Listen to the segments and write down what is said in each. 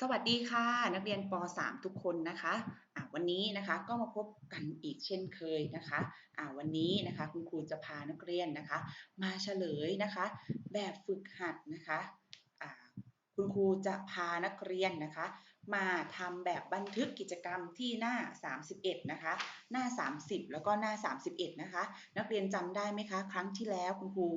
สวัสดีค่ะ นักเรียนป .3 ทุกคนนะคะะวันนี้นะคะก็มาพบกันอีกเช่นเคยนะคะะวันนี้นะคะคุณครูจะพานักเรียนนะคะ มาเฉลยนะคะ แบบฝึกหัดนะคะะคุณครูจะพานักเรียนนะคะ มาทำแบบบันทึกกิจกรรมที่หน้า 31 นะคะ หน้า 30 แล้วก็หน้า 31 นะคะ นักเรียนจำได้ไหมคะ ครั้งที่แล้วคุณครู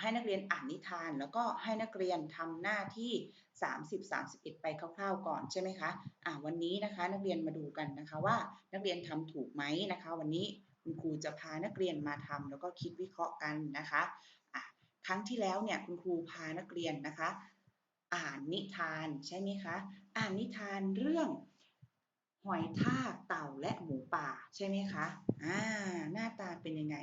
ให้นักเรียนอ่านนิทาน แล้วก็ให้นักเรียนทำหน้าที่ 30 31 ไปคร่าวๆ ก่อนใช่ไหมคะะวันนี้นะคะนักเรียนมาดูกันนะคะว่านักเรียนทำถูกไหมนะคะ วันนี้คุณครูจะพานักเรียนมาทำแล้วก็คิดวิเคราะห์กันนะคะะครั้งที่แล้วเนี่ยคุณครูพานักเรียนนะคะ อ่านนิทานใช่ไหมคะอ่านนิทานเรื่องหอยทากเต่าและหมูป่าใช่ไหมคะอ่าหน้าตาเป็นยังไง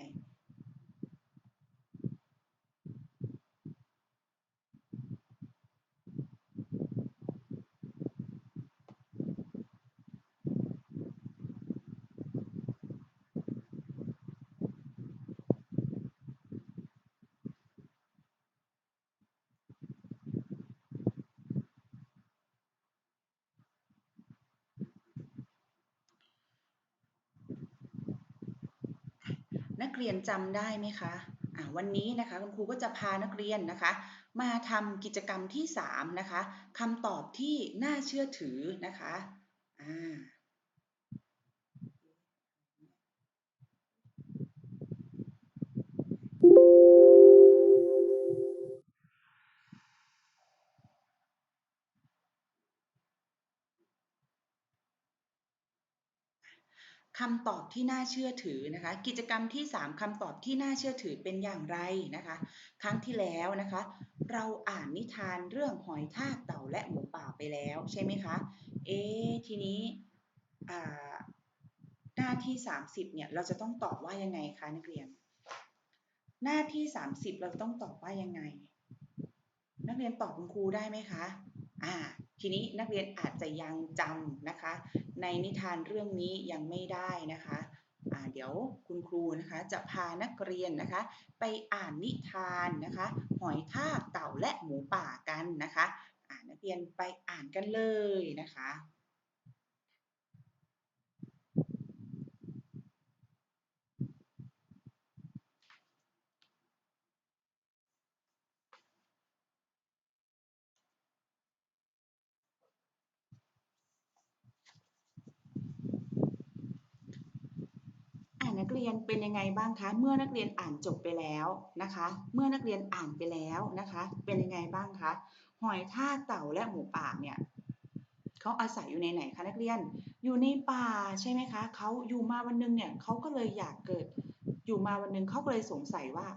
นัก เรียนจำได้ไหมคะะวันนี้นะคะคุณครูก็จะพานักเรียนนะคะ มาทำกิจกรรมที่ 3 นะคะคำตอบที่น่าเชื่อถือนะคะ คำตอบที่น่าเชื่อถือนะคะ กิจกรรมที่ 3คำตอบที่น่าเชื่อถือเป็นอย่างไรนะคะ ครั้งที่แล้วนะคะ เราอ่านนิทานเรื่องหอยทากเต่าและหมูป่าไปแล้วใช่ไหมคะเอ๊ทีนี้หน้าที่ 30เนี่ยเราจะต้องตอบว่ายังไงคะนักเรียน หน้าที่ 30 เราต้องตอบว่ายังไง นักเรียนตอบคุณครูได้ไหมคะ อ่าทีนี้นักเรียนอาจจะยังจำนะคะ ในนิทานเรื่องนี้ยังไม่ได้นะคะะเดี๋ยวคุณครูนะคะจะพานักเรียนนะคะ ไปอ่านนิทานนะคะ หอยทากเต่าและหมูป่ากันนะคะะนักเรียนไปอ่านกันเลยนะคะนัก เรียนเป็นยังไงบ้างคะ เมื่อนักเรียนอ่านจบไปแล้วนะคะ เมื่อนักเรียนอ่านไปแล้วนะคะ เป็นยังไงบ้างคะ หอยท่าเต่าและหมูป่าเนี่ยเขาอาศัยอยู่ในไหนคะนักเรียน อยู่ในป่าใช่ไหมคะ เขาอยู่มาวันนึงเนี่ยเขาก็เลยอยากเกิด อยู่มาวันนึงเขาก็เลยสงสัยว่า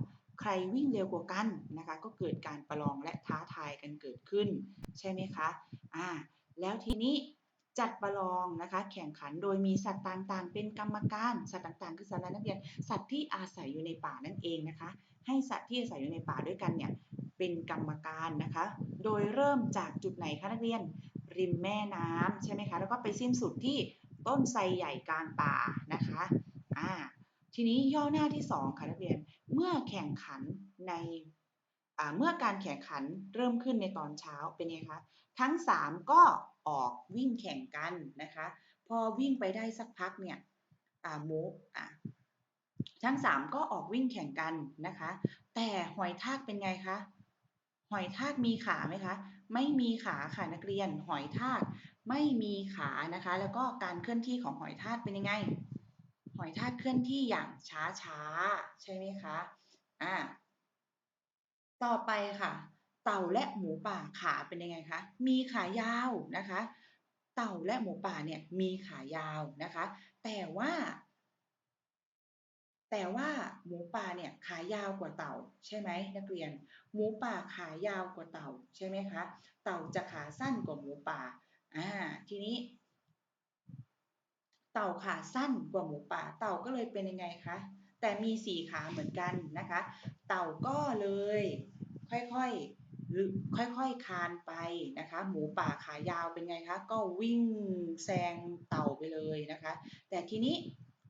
ใครวิ่งเร็วกว่ากันนะคะ ก็เกิดการประลองและท้าทายกันเกิดขึ้น ใช่ไหมคะ อ่า แล้วทีนี้ จัดประลองนะคะแข่งขันโดยมีสัตว์ต่างๆ เป็นกรรมการสัตว์ต่างๆ คือสัตว์นักเรียนสัตว์ที่อาศัยอยู่ในป่านั่นเองนะคะ ให้สัตว์ที่อาศัยอยู่ในป่าด้วยกันเนี่ยเป็นกรรมการนะคะ โดยเริ่มจากจุดไหนคะนักเรียนริมแม่น้ำใช่ไหมคะแล้วก็ไปสิ้นสุดที่ต้นไทรใหญ่กลางป่านะคะอ่าทีนี้ย่อหน้าที่2ค่ะนักเรียนเมื่อแข่งขันในเมื่อการแข่งขันเริ่มขึ้นในตอนเช้าเป็นไงคะทั้ง 3 ก็ ออกวิ่งแข่งกันนะคะ พอวิ่งไปได้สักพักเนี่ยหมูทั้ง3ก็ออกวิ่งแข่งกันนะคะ แต่หอยทากเป็นไงคะหอยทากมีขาไหมคะ ไม่มีขาค่ะนักเรียน หอยทากไม่มีขานะคะ แล้วก็การเคลื่อนที่ของหอยทากเป็นยังไง หอยทากเคลื่อนที่อย่างช้าๆใช่ไหมคะอ่าต่อไปค่ะ เต่าและหมูป่าขาเป็นยังไงคะ มีขายาวนะคะ เต่าและหมูป่าเนี่ยมีขายาวนะคะ แต่ว่า แต่ว่าหมูป่าเนี่ยขายาวกว่าเต่า ใช่ไหมนักเรียน หมูป่าขายาวกว่าเต่าใช่ไหมคะ เต่าจะขาสั้นกว่าหมูป่า อ่า ทีนี้ เต่าขาสั้นกว่าหมูป่า เต่าก็เลยเป็นยังไงคะ แต่มีสี่ขาเหมือนกันนะคะ เต่าก็เลยค่อยๆ ค่อยๆคานไปนะคะ หมูป่าขายาวเป็นไงคะ ก็วิ่งแซงเต่าไปเลยนะคะ แต่ทีนี้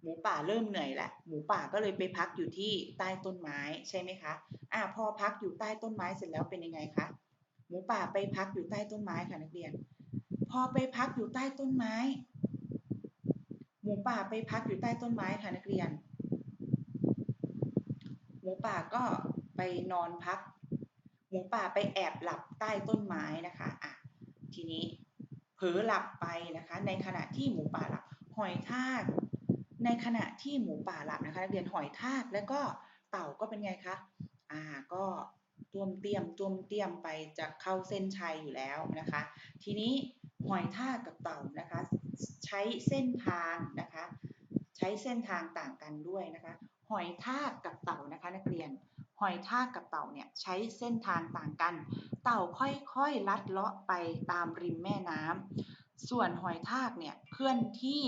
หมูป่าเริ่มเหนื่อยแหละหมูป่าก็เลยไปพักอยู่ที่ใต้ต้นไม้ใช่ไหมคะอ่าพอพักอยู่ใต้ต้นไม้เสร็จแล้วเป็นยังไงคะหมูป่าไปพักอยู่ใต้ต้นไม้ค่ะนักเรียน พอไปพักอยู่ใต้ต้นไม้ หมูป่าไปพักอยู่ใต้ต้นไม้ค่ะนักเรียน หมูป่าก็ไปนอนพัก หมูป่าไปแอบหลับใต้ต้นไม้นะคะอะทีนี้เผลอหลับไปนะคะ ในขณะที่หมูป่าหลับหอยทากในขณะที่หมูป่าหลับนะคะนักเรียนหอยทากแล้วก็เต่าก็เป็นไงคะอ่าก็ตวมเตรียมตวมเตรียมไปจะเข้าเส้นชัยอยู่แล้วนะคะ ทีนี้หอยทากกับเต่านะคะ ใช้เส้นทางนะคะ ใช้เส้นทางต่างกันด้วยนะคะ หอยทากกับเต่านะคะ นักเรียน หอยทากกับเต่าเนี่ยใช้เส้นทางต่างกัน เต่าค่อยๆ ลัดเลาะไปตามริมแม่น้ำ ส่วนหอยทากเนี่ยเคลื่อนที่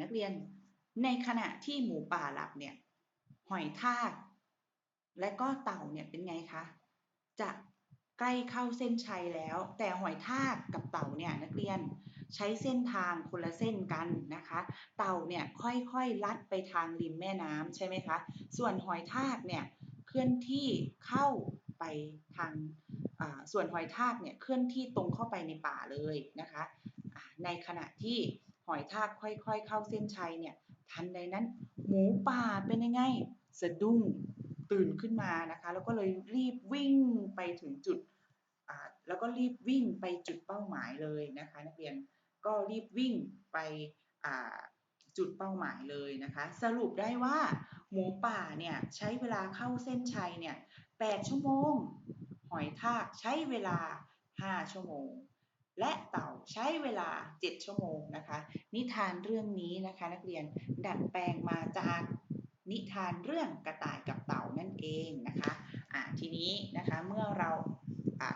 นักเรียน ในขณะที่หมูป่าหลับเนี่ย หอยทากและก็เต่าเนี่ยเป็นไงคะ จะใกล้เข้าเส้นชัยแล้ว แต่หอยทากกับเต่าเนี่ยนักเรียนใช้เส้นทางคนละเส้นกันนะคะ เต่าเนี่ยค่อยๆลัดไปทางริมแม่น้ำใช่ไหมคะ ส่วนหอยทากเนี่ยเคลื่อนที่เข้าไปทางส่วนหอยทากเนี่ยเคลื่อนที่ตรงเข้าไปในป่าเลยนะคะ ในขณะที่หอยทากค่อยๆ เข้าเส้นชัยเนี่ย ทันใดนั้น หมูป่าเป็นยังไงสะดุ้งตื่นขึ้นมานะคะ แล้วก็เลยรีบวิ่งไปถึงจุดแล้วก็รีบวิ่งไปจุดเป้าหมายเลยนะคะ นักเรียนก็รีบวิ่งไปจุดเป้าหมายเลยนะคะ สรุปได้ว่าหมูป่าเนี่ยใช้เวลาเข้าเส้นชัยเนี่ย8ชั่วโมง หอยทากใช้เวลา 5 ชั่วโมง และเต่าใช้เวลา 7 ชั่วโมงนะคะ นิทานเรื่องนี้นะคะนักเรียนดัดแปลงมาจากนิทานเรื่องกระต่ายกับเต่านั่นเองนะคะะทีนี้นะคะเมื่อเรา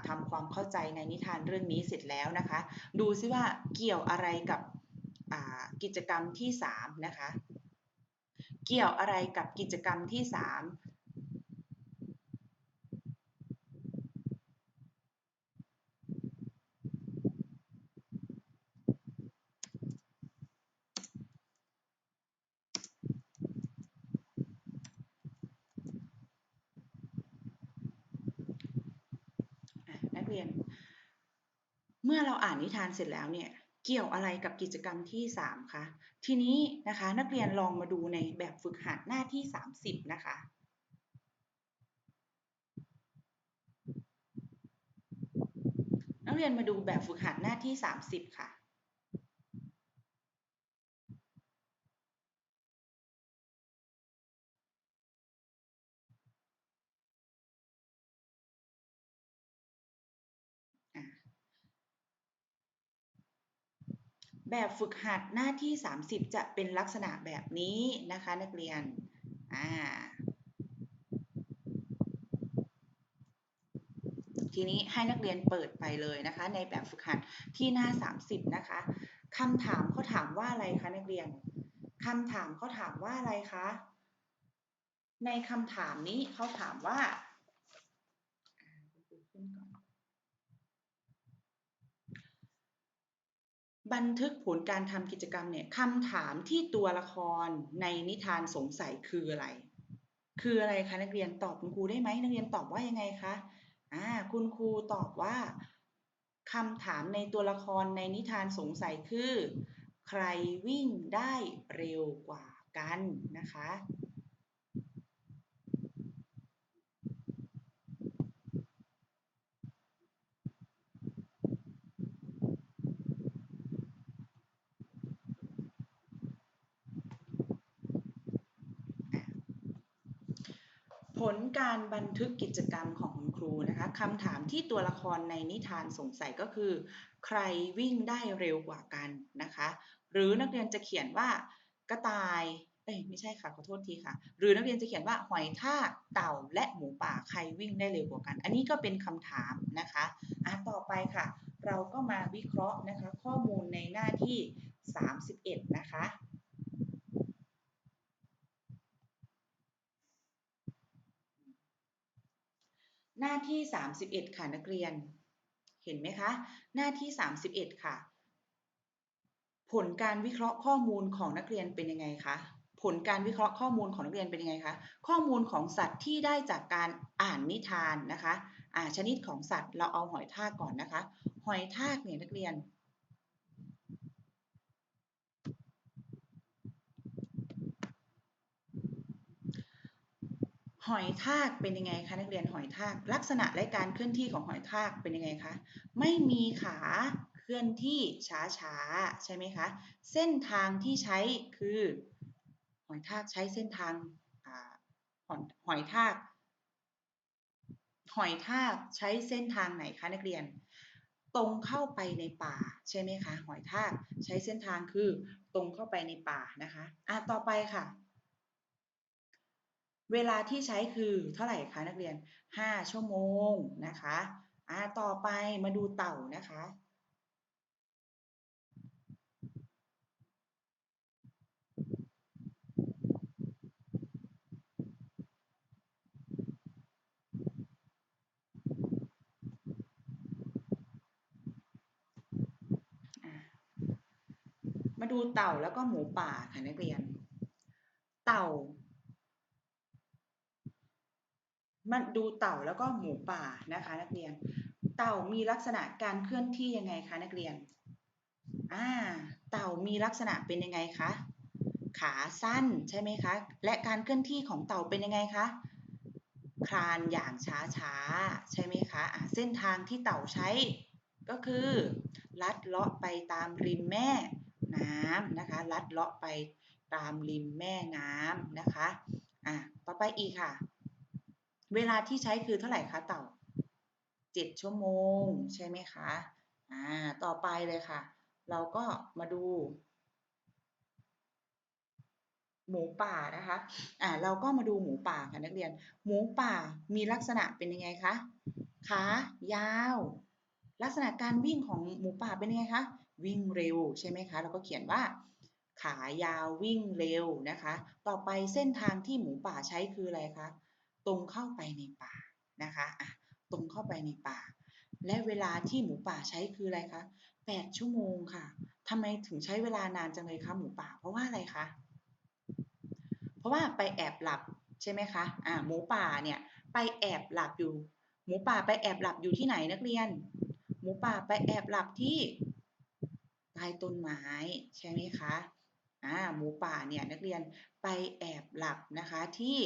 ทำความเข้าใจในนิทานเรื่องนี้เสร็จแล้วนะคะ ดูซิว่าเกี่ยวอะไรกับกิจกรรมที่3นะคะเกี่ยวอะไรกับกิจกรรมที่ 3 เรียน เมื่อเราอ่านนิทานเสร็จแล้วเนี่ยเกี่ยวอะไรกับกิจกรรมที่ 3คะทีนี้นะคะนักเรียนลองมาดูในแบบฝึกหัดหน้าที่ 30 นะคะนักเรียนมาดูแบบฝึกหัดหน้าที่ 30 ค่ะ แบบฝึกหัดหน้าที่ 30 จะเป็นลักษณะแบบนี้นะคะนักเรียน อ่า ทีนี้ให้นักเรียนเปิดไปเลยนะคะ ในแบบฝึกหัดที่หน้า 30 นะคะคำถามเขาถามว่าอะไรคะนักเรียนคำถามเขาถามว่าอะไรคะ ในคำถามนี้เขาถามว่า บันทึกผลการทำกิจกรรมเนี่ยคำถามที่ตัวละครในนิทานสงสัยคืออะไร คืออะไรคะนักเรียนตอบคุณครูได้ไหมนักเรียนตอบว่ายังไงคะอ่าคุณครูตอบว่าคำถามในตัวละครในนิทานสงสัยคือ ใครวิ่งได้เร็วกว่ากันนะคะผล การบันทึกกิจกรรมของคุณครูนะคะคำถามที่ตัวละครในนิทานสงสัยก็คือ ใครวิ่งได้เร็วกว่ากันนะคะ หรือนักเรียนจะเขียนว่ากระต่ายเอ้ยไม่ใช่ค่ะขอโทษทีค่ะ หรือนักเรียนจะเขียนว่าหอยทากเต่าและหมูป่าใครวิ่งได้เร็วกว่ากัน อันนี้ก็เป็นคำถามนะคะอะต่อไปค่ะ เราก็มาวิเคราะห์นะคะ ข้อมูลในหน้าที่ 31 นะคะ หน้า ที่ 31 ค่ะนักเรียน เห็นไหมคะ หน้าที่ 31 ค่ะ ผลการวิเคราะห์ข้อมูลของนักเรียนเป็นยังไงคะ ผลการวิเคราะห์ข้อมูลของนักเรียนเป็นยังไงคะ ข้อมูลของสัตว์ที่ได้จากการอ่านนิทานนะคะ อ่าชนิดของสัตว์เราเอาหอยทากก่อนนะคะ หอยทากเนี่ยนักเรียน หอยทากเป็นยังไงคะนักเรียนหอยทาก ลักษณะและการเคลื่อนที่ของหอยทากเป็นยังไงคะไม่มีขาเคลื่อนที่ช้าๆใช่ไหมคะ เส้นทางที่ใช้คือ หอยทากใช้เส้นทางหอยหอยทาก หอยทากใช้เส้นทางไหนคะนักเรียน ตรงเข้าไปในป่าใช่ไหมคะ หอยทากใช้เส้นทางคือตรงเข้าไปในป่านะคะอะต่อไปค่ะ เวลาที่ใช้คือเท่าไหร่คะนักเรียน 5 ชั่วโมงนะคะอะต่อไปมาดูเต่านะคะ มาดูเต่าแล้วก็หมูป่าค่ะนักเรียน เต่า มาดูเต่าแล้วก็หมูป่านะคะนักเรียน เต่ามีลักษณะการเคลื่อนที่ยังไงคะนักเรียนอ่าเต่ามีลักษณะเป็นยังไงคะขาสั้นใช่ไหมคะ และการเคลื่อนที่ของเต่าเป็นยังไงคะคลานอย่างช้าๆใช่ไหมคะะเส้นทางที่เต่าใช้ก็คือลัดเลาะไปตามริมแม่น้ำนะคะ ลัดเลาะไปตามริมแม่น้ำนะคะอะต่อไปอีกค่ะ เวลาที่ใช้คือเท่าไหร่คะเต่า 7 ชั่วโมงใช่ไหมคะอ่าต่อไปเลยค่ะ เราก็มาดู หมูป่านะคะอ่าเราก็มาดูหมูป่าค่ะนักเรียน หมูป่ามีลักษณะเป็นยังไงคะขายาว ลักษณะการวิ่งของหมูป่าเป็นยังไงคะวิ่งเร็วใช่ไหมคะเราก็เขียนว่า ขายาววิ่งเร็วนะคะ ต่อไปเส้นทางที่หมูป่าใช้คืออะไรคะ ตรงเข้าไปในป่านะคะอะตรงเข้าไปในป่า และเวลาที่หมูป่าใช้คืออะไรคะ8ชั่วโมงค่ะทำไมถึงใช้เวลานานจังเลยคะหมูป่า เพราะว่าอะไรคะเพราะว่าไปแอบหลับใช่ไหมคะอ่าหมูป่าเนี่ยไปแอบหลับอยู่ หมูป่าไปแอบหลับอยู่ที่ไหนนักเรียน หมูป่าไปแอบหลับที่ใต้ต้นไม้ใช่ไหมคะอ่าหมูป่าเนี่ยนักเรียนไปแอบหลับนะคะที่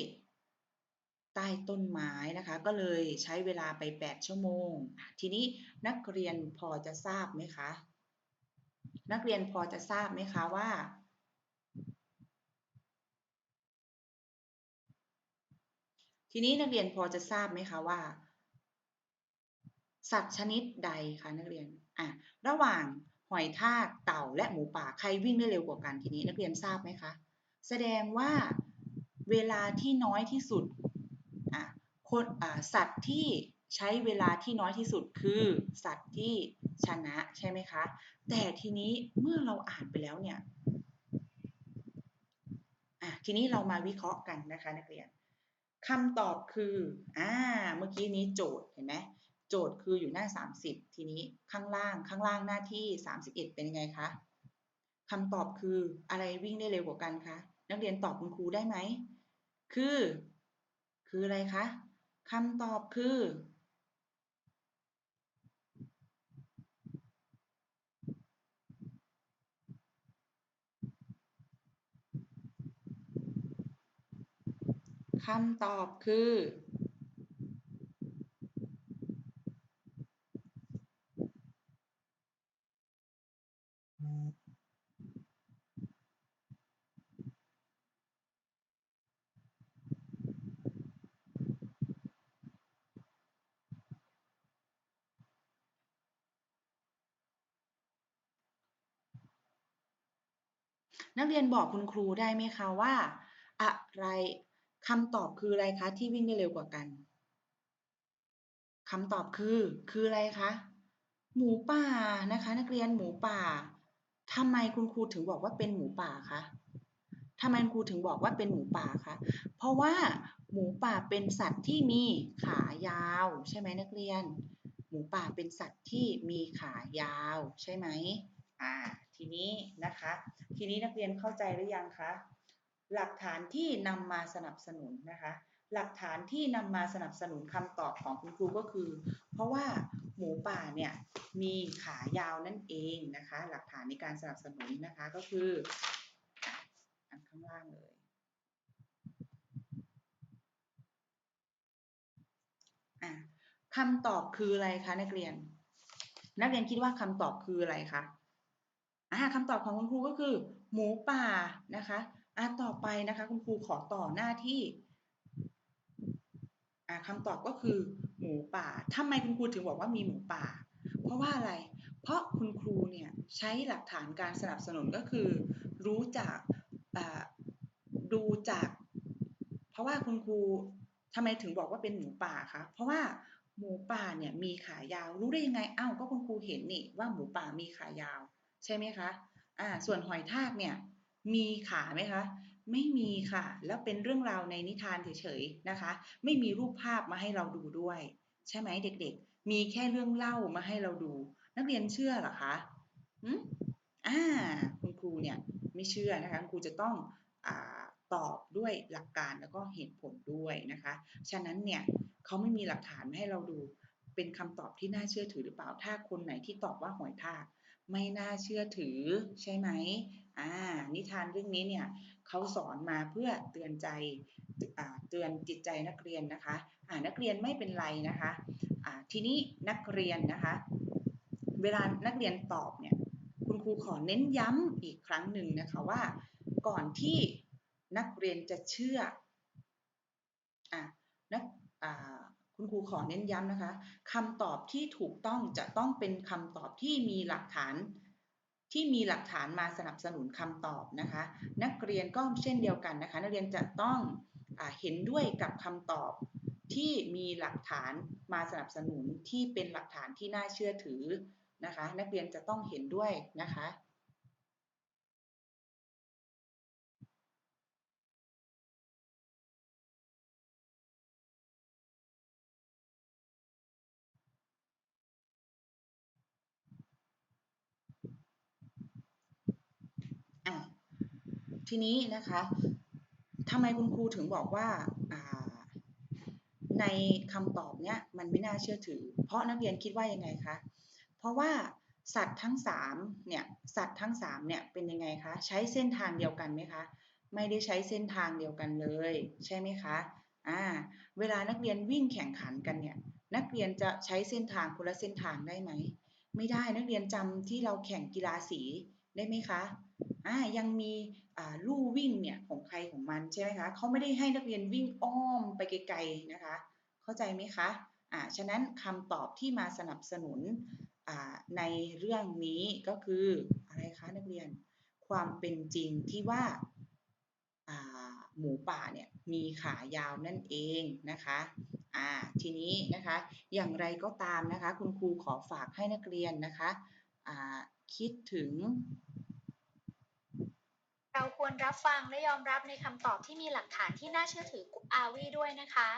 ใต้ต้นไม้นะคะ ก็เลยใช้เวลาไป 8 ชั่วโมง ทีนี้นักเรียนพอจะทราบไหมคะ นักเรียนพอจะทราบไหมคะว่า ทีนี้นักเรียนพอจะทราบไหมคะว่า สัตว์ชนิดใดคะนักเรียนอะระหว่างหอยทากเต่าและหมูป่าใครวิ่งได้เร็วกว่ากันทีนี้นักเรียนทราบไหมคะ แสดงว่าเวลาที่น้อยที่สุด คนสัตว์ที่ใช้เวลาที่น้อยที่สุดคือสัตว์ที่ชนะใช่ไหมคะ แต่ทีนี้เมื่อเราอ่านไปแล้วเนี่ยทีนี้เรามาวิเคราะห์กันนะคะนักเรียนคำตอบคืออ่าเมื่อกี้นี้โจทย์เห็นไหมโจทย์คืออยู่หน้า 30 ทีนี้ข้างล่างข้างล่างหน้าที่ 31 เป็นยังไงคะคำตอบคืออะไรวิ่งได้เร็วกว่ากันคะนักเรียนตอบคุณครูได้ไหมคือ คืออะไรคะ คำตอบคือ คำตอบคือ นักเรียนบอกคุณครูได้ไหมคะว่า อะไรคำตอบคืออะไรคะที่วิ่งได้เร็วกว่ากันคำตอบคือ คืออะไรคะ หมูป่านะคะ นักเรียนหมูป่าทำไมคุณครูถึงบอกว่าเป็นหมูป่าคะทำไมครูถึงบอกว่าเป็นหมูป่าคะ เพราะว่าหมูป่าเป็นสัตว์ที่มีขายาว ใช่ไหมนักเรียน หมูป่าเป็นสัตว์ที่มีขายาว ใช่ไหมอ่า ทีนี้นะคะ ทีนี้นักเรียนเข้าใจหรือยังคะ หลักฐานที่นำมาสนับสนุนนะคะ หลักฐานที่นำมาสนับสนุนคำตอบของคุณครูก็คือ เพราะว่าหมูป่าเนี่ยมีขายาวนั่นเองนะคะ หลักฐานในการสนับสนุนนะคะก็คืออันข้างล่างเลยคำตอบคืออะไรคะนักเรียน นักเรียนคิดว่าคำตอบคืออะไรคะ อ่าคำตอบของคุณครูก็คือ หมูป่านะคะอ่าต่อไปนะคะคุณครูขอต่อหน้าที่อ่าคำตอบก็คือหมูป่าทำไมคุณครูถึงบอกว่ามีหมูป่า เพราะว่าอะไร เพราะคุณครูเนี่ยใช้หลักฐานการสนับสนุนก็คือ รู้จากอ่าดูจาก เพราะว่าคุณครูทำไมถึงบอกว่าเป็นหมูป่าคะเพราะว่าหมูป่าเนี่ยมีขายาวรู้ได้ยังไงอ้าวก็คุณครูเห็นนี่ว่าหมูป่ามีขายาว ใช่ไหมคะอ่าส่วนหอยทากเนี่ยมีขาไหมคะ ไม่มีค่ะ แล้วเป็นเรื่องราวในนิทานเฉยๆนะคะ ไม่มีรูปภาพมาให้เราดูด้วย ใช่ไหมเด็กๆ มีแค่เรื่องเล่ามาให้เราดู นักเรียนเชื่อหรอคะอืมอ่าคุณครูเนี่ยไม่เชื่อนะคะครูจะต้องอ่าตอบด้วยหลักการแล้วก็เหตุผลด้วยนะคะ ฉะนั้นเนี่ยเขาไม่มีหลักฐานมาให้เราดู เป็นคำตอบที่น่าเชื่อถือหรือเปล่าถ้าคนไหนที่ตอบว่าหอยทาก ไม่น่าเชื่อถือใช่ไหมอ่านิทานเรื่องนี้เนี่ยเขาสอนมาเพื่อเตือนใจเตือนจิตใจนักเรียนนะคะอ่านักเรียนไม่เป็นไรนะคะอ่าทีนี้นักเรียนนะคะ เวลานักเรียนตอบเนี่ยคุณครูขอเน้นย้ำอีกครั้งหนึ่งนะคะว่าก่อนที่นักเรียนจะเชื่ออะนัก คุณครูขอเน้นย้ำนะคะคำตอบที่ถูกต้องจะต้องเป็นคำตอบที่มีหลักฐาน ที่มีหลักฐานมาสนับสนุนคำตอบนะคะ นักเรียนก็เช่นเดียวกันนะคะ นักเรียนจะต้องอเห็นด้วยกับคำตอบที่มีหลักฐานมาสนับสนุนที่เป็นหลักฐานที่น่าเชื่อถือนะคะ นักเรียนจะต้องเห็นด้วยนะคะ ทีนี้นะคะทำไมคุณครูถึงบอกว่าในคำตอบเนี้ยมันไม่น่าเชื่อถือ เพราะนักเรียนคิดว่ายังไงคะ เพราะว่าสัตว์ทั้ง3เนี่ยสัตว์ทั้ง3เนี่ยเป็นยังไงคะใช้เส้นทางเดียวกันไหมคะไม่ได้ใช้เส้นทางเดียวกันเลย ใช่ไหมคะอ่าเวลานักเรียนวิ่งแข่งขันกันเนี่ยนักเรียนจะใช้เส้นทางคนละเส้นทางได้ไหม ไม่ได้นักเรียนจำที่เราแข่งกีฬาสีได้ไหมคะ อ่ายังมีลู่วิ่งเนี่ยของใครของมันใช่ไหมคะเขาไม่ได้ให้นักเรียนวิ่งอ้อมไปไกลๆนะคะ เข้าใจไหมคะอ่าฉะนั้นคำตอบที่มาสนับสนุนในเรื่องนี้ก็คืออะไรคะนักเรียน ความเป็นจริงที่ว่าหมูป่าเนี่ยมีขายาวนั่นเองนะคะอ่าทีนี้นะคะอย่างไรก็ตามนะคะ คุณครูขอฝากให้นักเรียนนะคะคิดถึง เราควรรับฟังและยอมรับในคำตอบที่มีหลักฐานที่น่าเชื่อถืออาวีด้วยนะคะ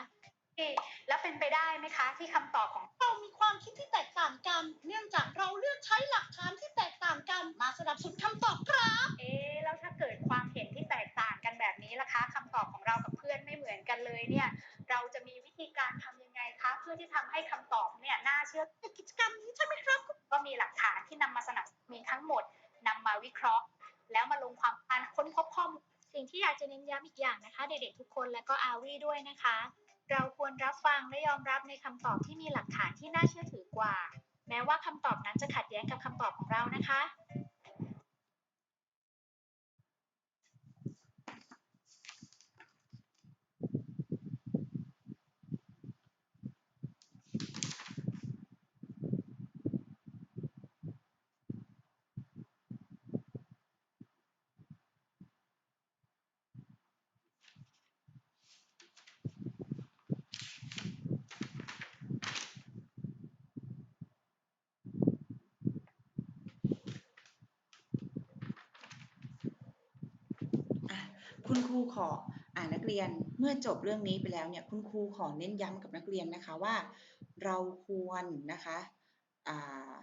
แล้วเป็นไปได้ไหมคะ ที่คำตอบของเรามีความคิดที่แตกต่างกัน เนื่องจากเราเลือกใช้หลักฐานที่แตกต่างกันมาสนับสนุนคำตอบครับ เอ๊แล้วถ้าเกิดความเห็นที่แตกต่างกันแบบนี้ล่ะคะคำตอบของเรากับเพื่อนไม่เหมือนกันเลยเนี่ย เราจะมีวิธีการทำยังไงคะ เพื่อที่ทำให้คำตอบเนี่ยน่าเชื่อกิจกรรมนี้ใช่ไหมครับ ก็มีหลักฐานที่นำมาสนับสนุนทั้งหมดนำมาวิเคราะห์ แล้วมาลงความการค้ นพบข้อมูลสิ่งที่อยากจะเน้นย้ำอีกอย่างนะคะ เด็กๆทุกคนและก็อาวีด้วยนะคะ เราควรรับฟังและยอมรับในคำตอบที่มีหลักฐานที่น่าเชื่อถือกว่า แม้ว่าคำตอบนั้นจะขัดแย้งกับคำตอบของเรานะคะ คุณครูขออ่านักเรียนเมื่อจบเรื่องนี้ไปแล้วเนี่ยคุณครูขอเน้นย้ำกับนักเรียนนะคะว่า เราควรนะคะอ่า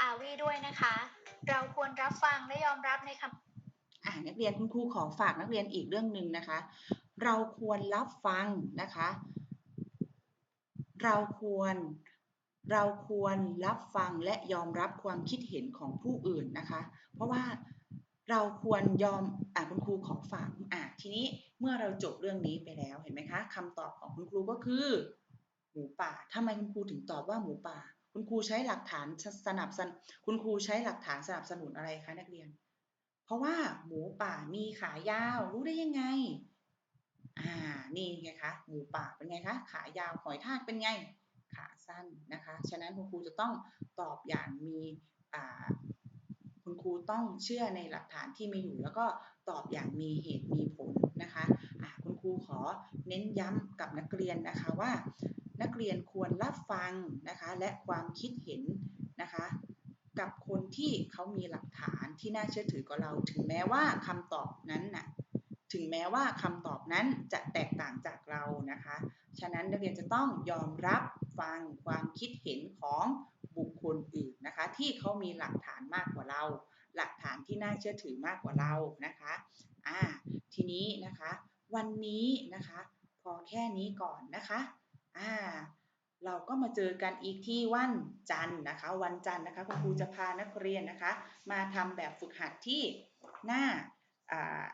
อาวีด้วยนะคะ เราควรรับฟังและยอมรับในคำอ่านักเรียนคุณครูขอฝากนักเรียนอีกเรื่องหนึ่งนะคะ เราควรรับฟังนะคะ เราควร เราควรรับฟังและยอมรับความคิดเห็นของผู้อื่นนะคะ เพราะว่าเราควรยอมอ่าคุณครูขอฝากอ่าทีนี้เมื่อเราจบเรื่องนี้ไปแล้วเห็นไหมคะคำตอบของคุณครูก็คือ หมูป่าทำไมคุณครูถึงตอบว่าหมูป่า คุณครูใช้หลักฐานสนับสนคุณครูใช้หลักฐานสนับสนุนอะไรคะนักเรียน เพราะว่าหมูป่ามีขายาวรู้ได้ยังไงอ่านี่ไงคะหมูป่าเป็นไงคะขายาวหอยทากเป็นไง ขาสั้นนะคะ ฉะนั้นคุณครูจะต้องตอบอย่างมีคุณครูต้องเชื่อในหลักฐานที่มีอยู่ แล้วก็ตอบอย่างมีเหตุมีผลนะคะอ่าคุณครูขอเน้นย้ำกับนักเรียนนะคะว่า นักเรียนควรรับฟังนะคะและความคิดเห็นนะคะกับคนที่เขามีหลักฐานที่น่าเชื่อถือกว่าเรา ถึงแม้ว่าคำตอบนั้นน่ะ ถึงแม้ว่าคำตอบนั้นจะแตกต่างจากเรานะคะ ฉะนั้นนักเรียนจะต้องยอมรับ ฟังความคิดเห็นของบุคคลอื่นนะคะ ที่เขามีหลักฐานมากกว่าเรา หลักฐานที่น่าเชื่อถือมากกว่าเรานะคะอ่าทีนี้นะคะ วันนี้นะคะ พอแค่นี้ก่อนนะคะอ่าเราก็มาเจอกันอีกที่วันจันทร์นะคะ วันจันทร์นะคะคุณครูจะพานักเรียนนะคะ มาทำแบบฝึกหัดที่หน้าอ่า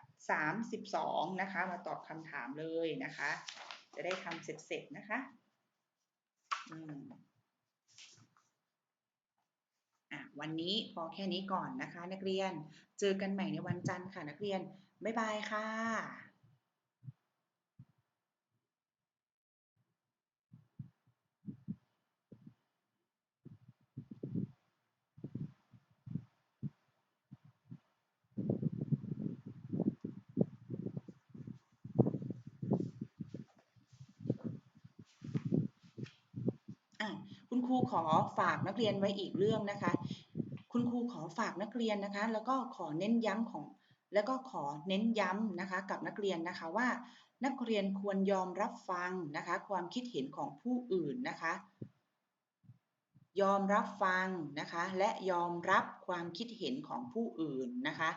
32นะคะ มาตอบคำถามเลยนะคะ จะได้ทำเสร็จๆนะคะ วันนี้พอแค่นี้ก่อนนะคะ นักเรียน เจอกันใหม่ในวันจันทร์ค่ะนักเรียน บ๊ายบายค่ะอะ คุณครูขอฝากนักเรียนไว้อีกเรื่องนะคะ คุณครูขอฝากนักเรียนนะคะ แล้วก็ขอเน้นย้ำของ แล้วก็ขอเน้นย้ำนะคะ กับนักเรียนนะคะว่า นักเรียนควรยอมรับฟังนะคะ ความคิดเห็นของผู้อื่นนะคะ ยอมรับฟังนะคะ และยอมรับความคิดเห็นของผู้อื่นนะคะ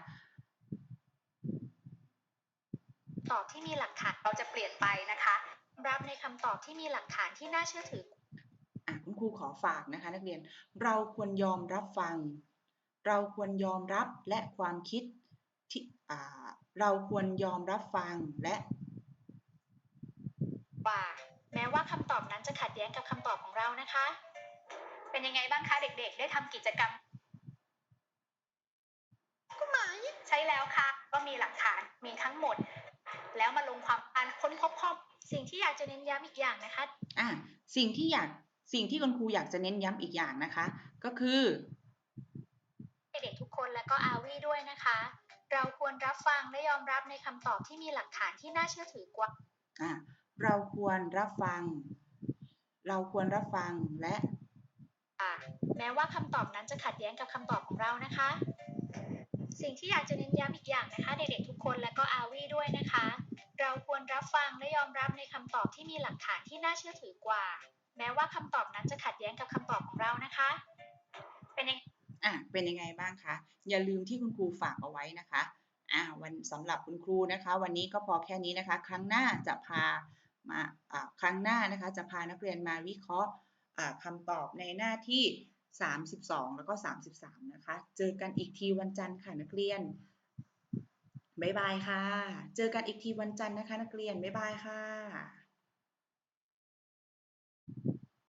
ตอบที่มีหลักฐานเราจะเปลี่ยนไปนะคะ รับในคำตอบที่มีหลักฐานที่น่าเชื่อถือ คุณครูขอฝากนะคะ นักเรียนเราควรยอมรับฟัง เราควรยอมรับและความคิดที่อ่าเราควรยอมรับฟังและกว่าแม้ว่าคำตอบนั้นจะขัดแย้งกับคำตอบของเรานะคะ เป็นยังไงบ้างคะเด็กๆ ได้ทำกิจกรรมก็หมายใช้แล้วค่ะ ก็มีหลักฐานมีทั้งหมด แล้วมาลงความการค้นพบข้อมูลสิ่งที่อยากจะเน้นย้ำอีกอย่างนะคะ อะสิ่งที่อยาก สิ่งที่คุณครูอยากจะเน้นย้ำอีกอย่างนะคะ ก็คือเด็กๆทุกคนและก็อาวีด้วยนะคะ เราควรรับฟังและยอมรับในคำตอบที่มีหลักฐานที่น่าเชื่อถือกว่าอะเราควรรับฟัง เราควรรับฟังและแม้ว่าคำตอบนั้นจะขัดแย้งกับคำตอบของเรานะคะ สิ่งที่อยากจะเน้นย้ำอีกอย่างนะคะ เด็กๆทุกคนและก็อาวีด้วยนะคะ เราควรรับฟังและยอมรับในคำตอบที่มีหลักฐานที่น่าเชื่อถือกว่า แม้ว่าคำตอบนั้นจะขัดแย้งกับคำตอบของเรานะคะ เป็นยังอะเป็นยังไงบ้างคะอย่าลืมที่คุณครูฝากเอาไว้นะคะอ่าวันสำหรับคุณครูนะคะ วันนี้ก็พอแค่นี้นะคะ ครั้งหน้าจะพามาอ่าครั้งหน้านะคะจะพานักเรียนมาวิเคราะห์อ่าคำตอบในหน้าที่ 32 แล้วก็ 33 นะคะ เจอกันอีกทีวันจันทร์ค่ะนักเรียนบ๊ายบายค่ะ เจอกันอีกทีวันจันทร์นะคะ นักเรียนบ๊ายบายค่ะ